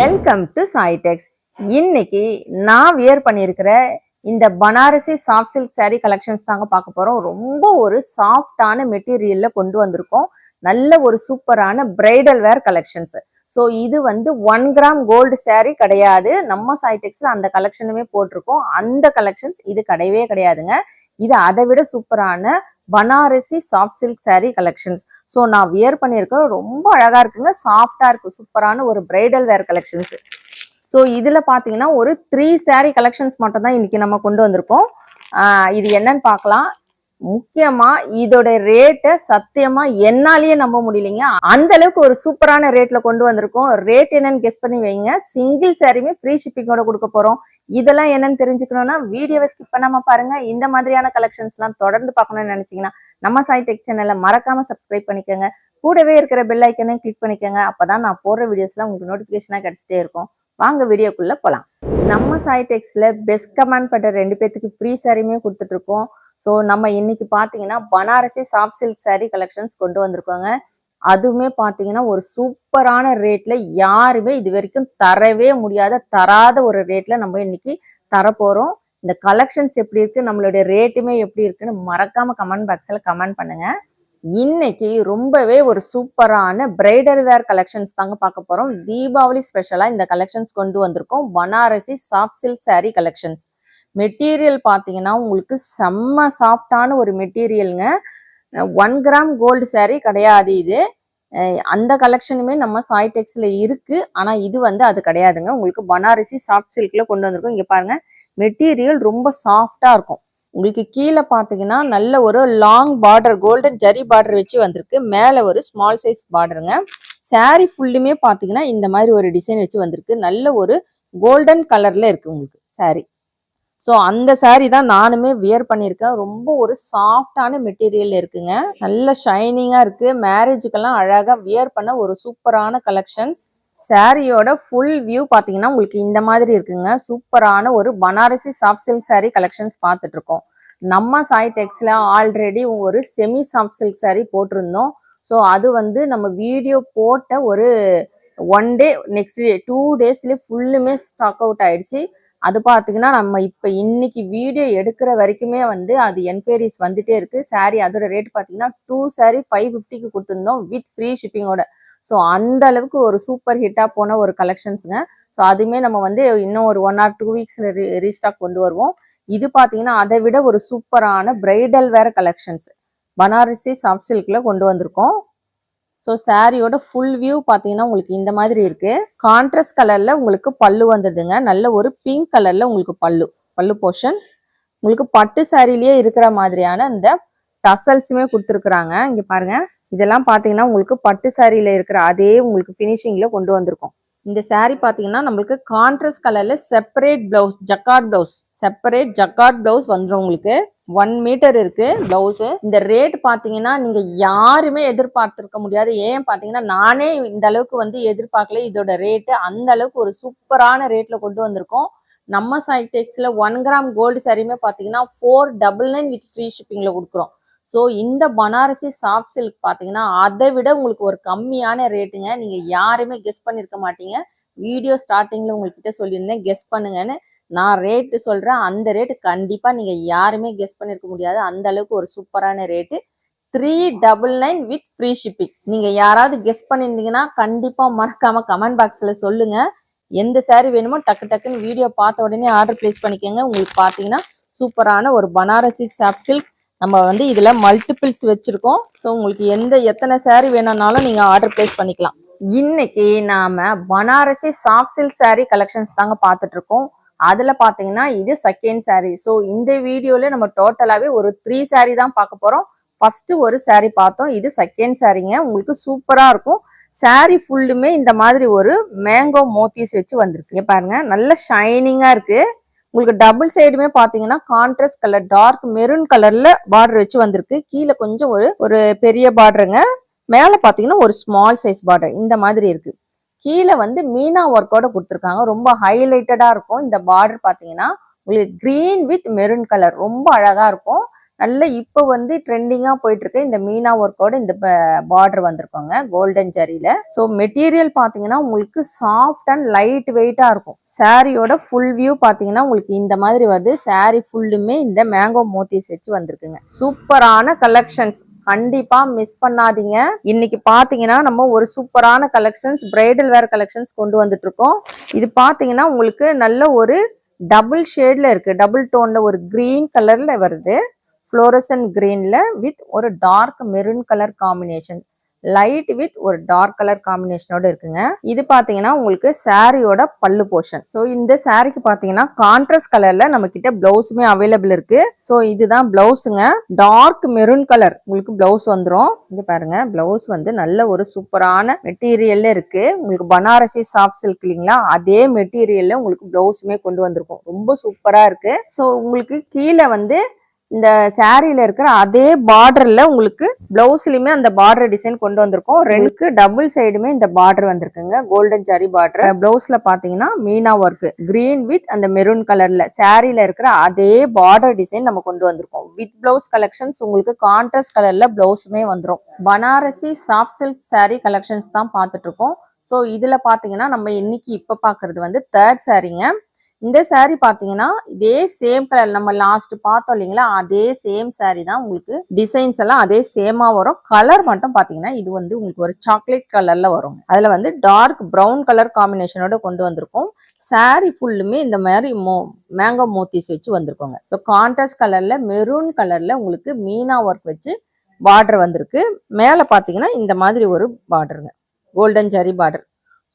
Welcome to சாய்டெக்ஸ் இன்னைக்கு நான் wear பண்ணியிருக்கிற இந்த Banarasi soft silk saree collections தாங்க பார்க்க போகிறோம் ரொம்ப ஒரு சாஃப்டான மெட்டீரியலில் கொண்டு வந்திருக்கோம். நல்ல ஒரு சூப்பரான பிரைடல் வேர் கலெக்ஷன்ஸ் ஸோ இது வந்து ஒன் கிராம் கோல்டு saree கிடையாது. நம்ம சாய்டெக்ஸில் அந்த கலெக்ஷனுமே போட்டிருக்கோம். அந்த கலெக்ஷன்ஸ் இது கிடையவே கிடையாதுங்க. இது அதை விட சூப்பரான Banarasi soft silk saree collections so நான் வியர் பண்ணியிருக்கேன். ரொம்ப அழகாக இருக்குங்க. சாஃப்டாக இருக்கும் சூப்பரான ஒரு பிரைடல் வேர் கலெக்ஷன்ஸ் ஸோ இதில் பார்த்தீங்கன்னா ஒரு த்ரீ சாரீ கலெக்ஷன்ஸ் மட்டும் தான் நம்ம கொண்டு வந்திருக்கோம். இது என்னன்னு பார்க்கலாம் முக்கியமாக இதோட ரேட்டை சத்தியமாக என்னாலேயே நம்ப முடியலைங்க. அந்த அளவுக்கு ஒரு சூப்பரான ரேட்டில் கொண்டு வந்திருக்கோம். ரேட் என்னன்னு கெஸ் பண்ணி வைங்க. சிங்கிள் சாரியுமே ஃப்ரீ ஷிப்பிங்கோட கொடுக்க போகிறோம் இதெல்லாம் என்னன்னு தெரிஞ்சுக்கணும்னா வீடியோவை ஸ்கிப் பண்ணாம பாருங்க. இந்த மாதிரியான கலெக்ஷன்ஸ்லாம் தொடர்ந்து பார்க்கணும்னு நினைச்சீங்கன்னா நம்ம சாய் டெக் சேனலை மறக்காம சப்ஸ்கிரைப் பண்ணிக்கோங்க. கூடவே இருக்கிற பெல் ஐக்கனையும் கிளிக் பண்ணிக்கோங்க. அப்பதான் நான் போடுற வீடியோஸ்லாம் உங்களுக்கு நோட்டிஃபிகேஷனாக கிடைச்சிட்டே இருக்கும். வாங்க வீடியோக்குள்ள போலாம். நம்ம சாய் டெக்ஸ்ல பெஸ்ட் கமெண்ட் பண்ற ரெண்டு பேத்துக்கு ஃப்ரீ சாரியுமே கொடுத்துட்டு இருக்கோம். ஸோ நம்ம இன்னைக்கு பார்த்தீங்கன்னா Banarasi soft silk saree collections கொண்டு வந்திருக்கோங்க. அதுவுமே பார்த்தீங்கன்னா ஒரு சூப்பரான ரேட்ல யாருமே இது வரைக்கும் தரவே முடியாத தராத ஒரு ரேட்ல நம்ம இன்னைக்கு தரப்போறோம். இந்த கலெக்ஷன்ஸ் எப்படி இருக்கு நம்மளுடைய ரேட்டுமே எப்படி இருக்குன்னு மறக்காம கமெண்ட் பாக்ஸ்ல கமெண்ட் பண்ணுங்க. இன்னைக்கு ரொம்பவே ஒரு சூப்பரான பிரைடல் வேர் கலெக்ஷன்ஸ் தாங்க பார்க்க போறோம். தீபாவளி ஸ்பெஷலா இந்த கலெக்ஷன்ஸ் கொண்டு வந்திருக்கோம். Banarasi soft silk saree collections material பார்த்தீங்கன்னா உங்களுக்கு செம்ம சாஃப்டான ஒரு மெட்டீரியலுங்க ஒன் கிராம் கோல்டு சாரீ கிடையாது இது. அந்த கலெக்ஷனுமே நம்ம சாய்டெக்ஸ்ல இருக்குது ஆனால் இது வந்து அது கிடையாதுங்க. உங்களுக்கு பனாரசி சாஃப்ட் சில்கில் கொண்டு வந்திருக்கோம். இங்கே பாருங்கள் மெட்டீரியல் ரொம்ப சாஃப்டாக இருக்கும். உங்களுக்கு கீழே பார்த்தீங்கன்னா நல்ல ஒரு long border golden zari border வச்சு வந்திருக்கு. மேலே ஒரு ஸ்மால் சைஸ் பார்டருங்க சாரீ ஃபுல்லுமே பார்த்தீங்கன்னா இந்த மாதிரி ஒரு டிசைன் வச்சு வந்திருக்கு. நல்ல ஒரு கோல்டன் கலரில் இருக்குது உங்களுக்கு சாரீ ஸோ அந்த சாரீ தான் நானுமே வியர் பண்ணியிருக்கேன். ரொம்ப ஒரு சாஃப்டான மெட்டீரியல் இருக்குங்க. நல்ல ஷைனிங்காக இருக்குது மேரேஜுக்கெல்லாம் அழகாக வியர் பண்ண ஒரு சூப்பரான கலெக்ஷன்ஸ் சாரியோட ஃபுல் வியூ பார்த்தீங்கன்னா உங்களுக்கு இந்த மாதிரி இருக்குங்க. சூப்பரான ஒரு Banarasi soft silk sari collections பார்த்துட்ருக்கோம். நம்ம சாய் டெக்ஸில் ஆல்ரெடி ஒரு செமி சாஃப்ட் சில்க் சாரீ போட்டிருந்தோம். ஸோ அது வந்து நம்ம வீடியோ போட்ட ஒரு one day next day two டேஸ்லேயே ஃபுல்லுமே ஸ்டாக் அவுட் ஆயிடுச்சு. அது பார்த்தீங்கன்னா நம்ம இப்போ இன்னைக்கு வீடியோ எடுக்கிற வரைக்குமே வந்து அது என்கொயரிஸ் வந்துட்டே இருக்கு. Saree அதோட ரேட் பார்த்தீங்கன்னா டூ saree ஃபைவ் ஃபிஃப்டிக்கு கொடுத்துருந்தோம் வித் ஃப்ரீ ஷிப்பிங்கோட ஸோ அந்த அளவுக்கு ஒரு சூப்பர் ஹிட்டாக போன ஒரு கலெக்ஷன்ஸுங்க ஸோ அதுவுமே நம்ம வந்து இன்னும் ஒரு ஒன் ஆர் டூ வீக்ஸில் ரீ ரீஸ்டாக் கொண்டு வருவோம். இது பார்த்தீங்கன்னா அதை விட ஒரு சூப்பரான bridal wear collections Banarasi soft சில்கில் கொண்டு வந்திருக்கோம். ஸோ சாரியோட ஃபுல் வியூ பார்த்தீங்கன்னா உங்களுக்கு இந்த மாதிரி இருக்கு. கான்ட்ராஸ்ட் கலர்ல உங்களுக்கு பல்லு வந்துடுதுங்க. நல்ல ஒரு பிங்க் கலர்ல உங்களுக்கு பல்லு பல்லு போர்ஷன் உங்களுக்கு பட்டு சாரிலேயே இருக்கிற மாதிரியான இந்த டசல்ஸுமே கொடுத்துருக்குறாங்க. இங்கே பாருங்க. இதெல்லாம் பார்த்தீங்கன்னா உங்களுக்கு பட்டு சாரியில் இருக்கிற அதே உங்களுக்கு ஃபினிஷிங்கில் கொண்டு வந்திருக்கோம். இந்த saree பார்த்தீங்கன்னா நம்மளுக்கு கான்ட்ரஸ்ட் கலர்ல separate blouse jacquard blouse separate jacquard blouse வந்துடும் உங்களுக்கு. ஒன் மீட்டர் இருக்கு பிளவுஸ் இந்த ரேட் பார்த்தீங்கன்னா நீங்க யாருமே எதிர்பார்த்திருக்க முடியாது. ஏன் பார்த்தீங்கன்னா நானே இந்த அளவுக்கு வந்து எதிர்பார்க்கல இதோட ரேட்டு அந்த அளவுக்கு ஒரு சூப்பரான ரேட்ல கொண்டு வந்திருக்கோம். நம்ம சைடெக்ஸ்ல ஒன் கிராம் கோல்டு சாரியுமே பார்த்தீங்கன்னா four double nine with free ஷிப்பிங்ல கொடுக்குறோம். ஸோ இந்த பனாரசி சாஃப்ட் சில்க் பார்த்தீங்கன்னா அதை விட உங்களுக்கு ஒரு கம்மியான ரேட்டுங்க நீங்கள் யாருமே கெஸ் பண்ணியிருக்க மாட்டீங்க. வீடியோ ஸ்டார்டிங்கில் உங்கள்கிட்ட சொல்லியிருந்தேன் கெஸ் பண்ணுங்கன்னு. நான் ரேட்டு சொல்கிறேன் அந்த ரேட்டு கண்டிப்பாக நீங்கள் யாருமே கெஸ் பண்ணியிருக்க முடியாது. அந்த அளவுக்கு ஒரு சூப்பரான rate three double nine with free shipping நீங்கள் யாராவது கெஸ் பண்ணியிருந்தீங்கன்னா கண்டிப்பாக மறக்காமல் கமெண்ட் பாக்ஸில் சொல்லுங்கள் எந்த saree வேணுமோ டக்கு டக்குன்னு வீடியோ பார்த்த உடனே ஆர்டர் ப்ளேஸ் பண்ணிக்கோங்க. உங்களுக்கு பார்த்தீங்கன்னா சூப்பரான ஒரு பனாரசி சாப் சில்க் நம்ம வந்து இதில் மல்டிபிள்ஸ் வச்சுருக்கோம். ஸோ உங்களுக்கு எந்த எத்தனை சேரீ வேணும்னாலும் நீங்கள் ஆர்டர் பிளேஸ் பண்ணிக்கலாம். இன்னைக்கு நாம் Banarasi soft silk saree collections தாங்க பார்த்துட்ருக்கோம் அதில் பார்த்தீங்கன்னா இது செகண்ட் சாரீ ஸோ இந்த வீடியோவில் நம்ம டோட்டலாகவே ஒரு த்ரீ சாரீ தான் பார்க்க போகிறோம் ஃபஸ்ட்டு ஒரு சாரீ பார்த்தோம். இது செகண்ட் சாரீங்க உங்களுக்கு சூப்பராக இருக்கும். சாரீ ஃபுல்லுமே இந்த மாதிரி ஒரு மேங்கோ மோத்திஸ் வச்சு வந்திருக்கு. பாருங்கள் பாருங்க. நல்ல ஷைனிங்காக இருக்குது உங்களுக்கு டபுள் சைடுமே பாத்தீங்கன்னா கான்ட்ராஸ்ட் கலர் டார்க் மெரூன் கலர்ல பார்டர் வச்சு வந்திருக்கு. கீழே கொஞ்சம் ஒரு ஒரு பெரிய பார்டருங்க மேல பாத்தீங்கன்னா ஒரு ஸ்மால் சைஸ் பார்டர் இந்த மாதிரி இருக்கு. கீழே வந்து மீனா ஒர்க்கோட கொடுத்துருக்காங்க. ரொம்ப ஹைலைட்டடா இருக்கும். இந்த பார்டர் பாத்தீங்கன்னா உங்களுக்கு கிரீன் வித் மெரூன் கலர் ரொம்ப அழகா இருக்கும். நல்ல இப்போ வந்து ட்ரெண்டிங்காக போயிட்டுருக்கு. இந்த மீனா ஒர்க்கோட இந்த பார்டர் வந்திருக்கோங்க கோல்டன் ஜரியில் ஸோ மெட்டீரியல் பார்த்தீங்கன்னா உங்களுக்கு சாஃப்ட் அண்ட் லைட் வெயிட்டாக இருக்கும். சாரியோட ஃபுல் வியூ பார்த்தீங்கன்னா உங்களுக்கு இந்த மாதிரி வருது. சாரி ஃபுல்லுமே இந்த மேங்கோ மோத்திஸ் வச்சு வந்திருக்குங்க. சூப்பரான கலெக்ஷன்ஸ் கண்டிப்பா மிஸ் பண்ணாதீங்க. இன்னைக்கு பாத்தீங்கன்னா நம்ம ஒரு சூப்பரான கலெக்ஷன்ஸ் பிரைடல் வேர் கலெக்ஷன்ஸ் கொண்டு வந்துட்டு இருக்கோம் இது பாத்தீங்கன்னா உங்களுக்கு நல்ல ஒரு டபுள் ஷேட்ல இருக்கு. டபுள் டோன்ல ஒரு கிரீன் கலர்ல வருது. ஃப்ளோரசன் க்ரீனில் வித் ஒரு dark maroon colour combination light with ஒரு டார்க் கலர் காம்பினேஷனோட இருக்குங்க. இது பாத்தீங்கன்னா உங்களுக்கு சாரியோட பல்லு போர்ஷன் ஸோ இந்த சாரிக்கு பாத்தீங்கன்னா கான்ட்ராஸ்ட் கலர்ல நம்ம கிட்ட பிளவுஸுமே அவைலபிள் இருக்கு. ஸோ இதுதான் பிளவுஸுங்க டார்க் மெரூன் கலர் உங்களுக்கு பிளவுஸ் வந்துடும் இங்க பாருங்க பிளவுஸ் வந்து நல்ல ஒரு சூப்பரான மெட்டீரியல்ல இருக்கு. உங்களுக்கு பனாரசி சாஃப்ட் சில்க் இல்லைங்களா? அதே மெட்டீரியல்ல உங்களுக்கு பிளவுஸுமே கொண்டு வந்திருக்கும். ரொம்ப சூப்பரா இருக்கு. ஸோ உங்களுக்கு கீழே வந்து இந்த சாரியில இருக்கிற அதே பார்டர்ல உங்களுக்கு பிளவுஸ்லயுமே அந்த பார்டர் டிசைன் கொண்டு வந்திருக்கோம். ரெண்டுக்கு டபுள் சைடுமே இந்த பார்டர் வந்திருக்குங்க. Golden saree border. பிளவுஸ்ல பாத்தீங்கன்னா மீனா ஒர்க் கிரீன் வித் அந்த மெரூன் கலர்ல சாரியில இருக்கிற அதே பார்டர் டிசைன் நம்ம கொண்டு வந்திருக்கோம். வித் பிளவுஸ் கலெக்ஷன்ஸ் உங்களுக்கு கான்ட்ராஸ்ட் கலர்ல பிளவுஸுமே வந்துரும். Banarasi soft silk saree collections தான் பார்த்துட்டு இருக்கோம். ஸோ இதுல பாத்தீங்கன்னா நம்ம இன்னைக்கு இப்ப பாக்குறது வந்து தேர்ட் சாரிங்க இந்த saree பாத்தீங்கன்னா இதே சேம் கலர் நம்ம லாஸ்ட் பார்த்தோம் இல்லைங்களா அதே சேம் saree தான் உங்களுக்கு டிசைன்ஸ் எல்லாம் அதே சேமா வரும். கலர் மட்டும் பாத்தீங்கன்னா இது வந்து உங்களுக்கு ஒரு சாக்லேட் கலர்ல வரும் அதுல வந்து டார்க் ப்ரௌன் கலர் காம்பினேஷனோட கொண்டு வந்திருக்கோம். Saree ஃபுல்லுமே இந்த மாதிரி மோ மேங்கோ மோத்திஸ் வச்சு வந்திருக்கோங்க. ஸோ கான்ட்ராஸ்ட் கலர்ல மெரூன் கலர்ல உங்களுக்கு மீனா ஒர்க் வச்சு பார்டர் வந்திருக்கு. மேலே பார்த்தீங்கன்னா இந்த மாதிரி ஒரு பார்டருங்க கோல்டன் ஜரி பார்டர்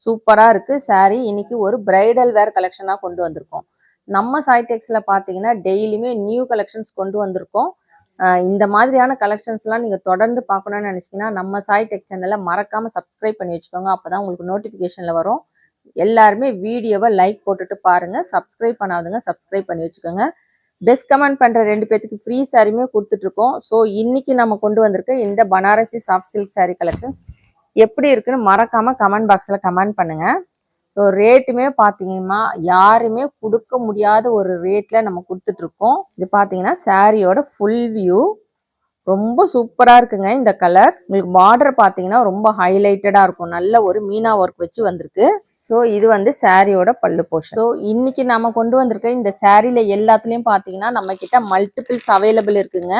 சூப்பராக இருக்குது saree இன்னைக்கு ஒரு பிரைடல் வேர் கலெக்ஷனாக கொண்டு வந்திருக்கோம். நம்ம சாய்டெக்ஸில் பார்த்தீங்கன்னா டெய்லியுமே நியூ கலெக்ஷன்ஸ் கொண்டு வந்திருக்கோம். இந்த மாதிரியான கலெக்ஷன்ஸ்லாம் நீங்கள் தொடர்ந்து பார்க்கணும்னு நினச்சிங்கன்னா நம்ம சாய் டெக் சேனலை மறக்காமல் சப்ஸ்கிரைப் பண்ணி வச்சுக்கோங்க. அப்போ தான் உங்களுக்கு நோட்டிஃபிகேஷனில் வரும். எல்லாருமே வீடியோவை லைக் போட்டுட்டு பாருங்கள் சப்ஸ்கிரைப் பண்ணாதுங்க சப்ஸ்கிரைப் பண்ணி வச்சுக்கோங்க. பெஸ்ட் கமெண்ட் பண்ணுற ரெண்டு பேத்துக்கு ஃப்ரீ சாரியுமே கொடுத்துட்ருக்கோம் ஸோ இன்னைக்கு நம்ம கொண்டு வந்திருக்க இந்த Banarasi soft silk saree collections எப்படி இருக்குன்னு மறக்காம கமெண்ட் பாக்ஸில் கமெண்ட் பண்ணுங்க. ஸோ ரேட்டுமே பார்த்தீங்கன்னா யாருமே கொடுக்க முடியாத ஒரு ரேட்டில் நம்ம கொடுத்துட்டு இருக்கோம் இது பார்த்தீங்கன்னா சாரியோட ஃபுல் வியூ ரொம்ப சூப்பராக இருக்குங்க இந்த கலர் உங்களுக்கு பார்டர் பார்த்தீங்கன்னா ரொம்ப ஹைலைட்டடாக இருக்கும். நல்ல ஒரு மீனா ஒர்க் வச்சு வந்திருக்கு. ஸோ இது வந்து சாரியோட பல்லு போஷன் ஸோ இன்னைக்கு நம்ம கொண்டு வந்திருக்க இந்த சாரியில் எல்லாத்துலேயும் பார்த்தீங்கன்னா நம்ம கிட்ட மல்டிபிள்ஸ் அவைலபிள் இருக்குங்க.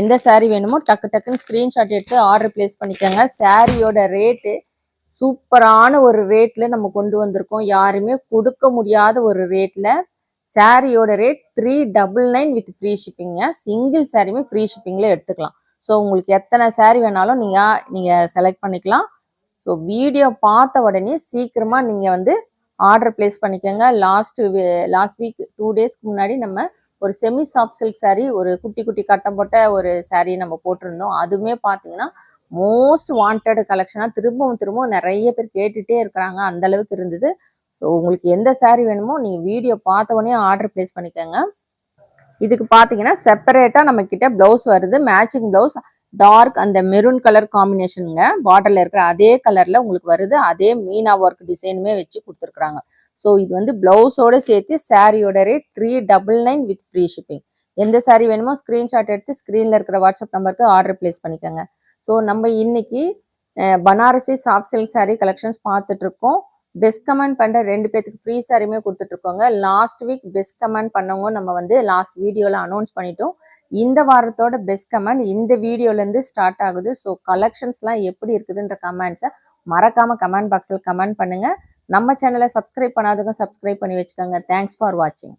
எந்த சாரீ வேணுமோ டக்கு டக்குன்னு ஸ்க்ரீன்ஷாட் எடுத்து ஆர்டர் பிளேஸ் பண்ணிக்கோங்க. சாரியோட ரேட்டு சூப்பரான ஒரு ரேட்டில் நம்ம கொண்டு வந்திருக்கோம். யாருமே கொடுக்க முடியாத ஒரு ரேட்டில் சாரியோட rate three double nine with free ஷிப்பிங்க single சாரியுமே ஃப்ரீ ஷிப்பிங்கில் எடுத்துக்கலாம். ஸோ உங்களுக்கு எத்தனை சாரீ வேணாலும் நீங்கள் நீங்கள் செலக்ட் பண்ணிக்கலாம். ஸோ வீடியோ பார்த்த உடனே சீக்கிரமாக நீங்கள் வந்து ஆர்டர் பிளேஸ் பண்ணிக்கோங்க. லாஸ்ட் லாஸ்ட் வீக் டூ டேஸ்க்கு முன்னாடி நம்ம ஒரு செமி சாஃப்ட் சில்க் சாரீ ஒரு குட்டி குட்டி கட்டம் போட்ட ஒரு சாரீ நம்ம போட்டிருந்தோம். அதுவுமே பார்த்தீங்கன்னா மோஸ்ட் வாண்டட் கலெக்ஷனாக திரும்பவும் திரும்பவும் நிறைய பேர் கேட்டுகிட்டே இருக்கிறாங்க. அந்த அளவுக்கு இருந்தது. ஸோ உங்களுக்கு எந்த சாரீ வேணுமோ நீங்கள் வீடியோ பார்த்த உடனே ஆர்டர் பிளேஸ் பண்ணிக்கோங்க. இதுக்கு பார்த்தீங்கன்னா செப்பரேட்டாக நம்ம கிட்ட ப்ளவுஸ் வருது. மேட்சிங் ப்ளவுஸ் டார்க் அந்த மெரூன் கலர் காம்பினேஷனுங்க பார்டரில் இருக்கிற அதே கலரில் உங்களுக்கு வருது. அதே மீனா ஒர்க் டிசைனுமே வச்சு கொடுத்துருக்குறாங்க. ஸோ இது வந்து பிளவுஸோட சேர்த்து சாரியோட rate three double nine with free shipping எந்த சாரீ வேணுமோ ஸ்க்ரீன்ஷாட் எடுத்து ஸ்க்ரீனில் இருக்கிற வாட்ஸ்அப் நம்பருக்கு ஆர்டர் பிளேஸ் பண்ணிக்கோங்க. ஸோ நம்ம இன்னைக்கு Banarasi soft silk saree collections பார்த்துட்டு இருக்கோம். பெஸ்ட் கமெண்ட் பண்ணுற ரெண்டு பேத்துக்கு ஃப்ரீ சாரியுமே கொடுத்துட்டு இருக்கோங்க. லாஸ்ட் வீக் பெஸ்ட் கமெண்ட் பண்ணவங்க நம்ம வந்து லாஸ்ட் வீடியோவில் அனௌன்ஸ் பண்ணிட்டோம். இந்த வாரத்தோட பெஸ்ட் கமெண்ட் இந்த வீடியோலேருந்து ஸ்டார்ட் ஆகுது. ஸோ கலெக்ஷன்ஸ்லாம் எப்படி இருக்குதுன்ற கமெண்ட்ஸை மறக்காம கமெண்ட் பாக்ஸில் கமெண்ட் பண்ணுங்கள் நம்ம சேனலை சப்ஸ்கிரைப் பண்ணாதவங்க சப்ஸ்கிரைப் பண்ணி வச்சுக்கோங்க. தேங்க்ஸ் ஃபார் வாட்சிங்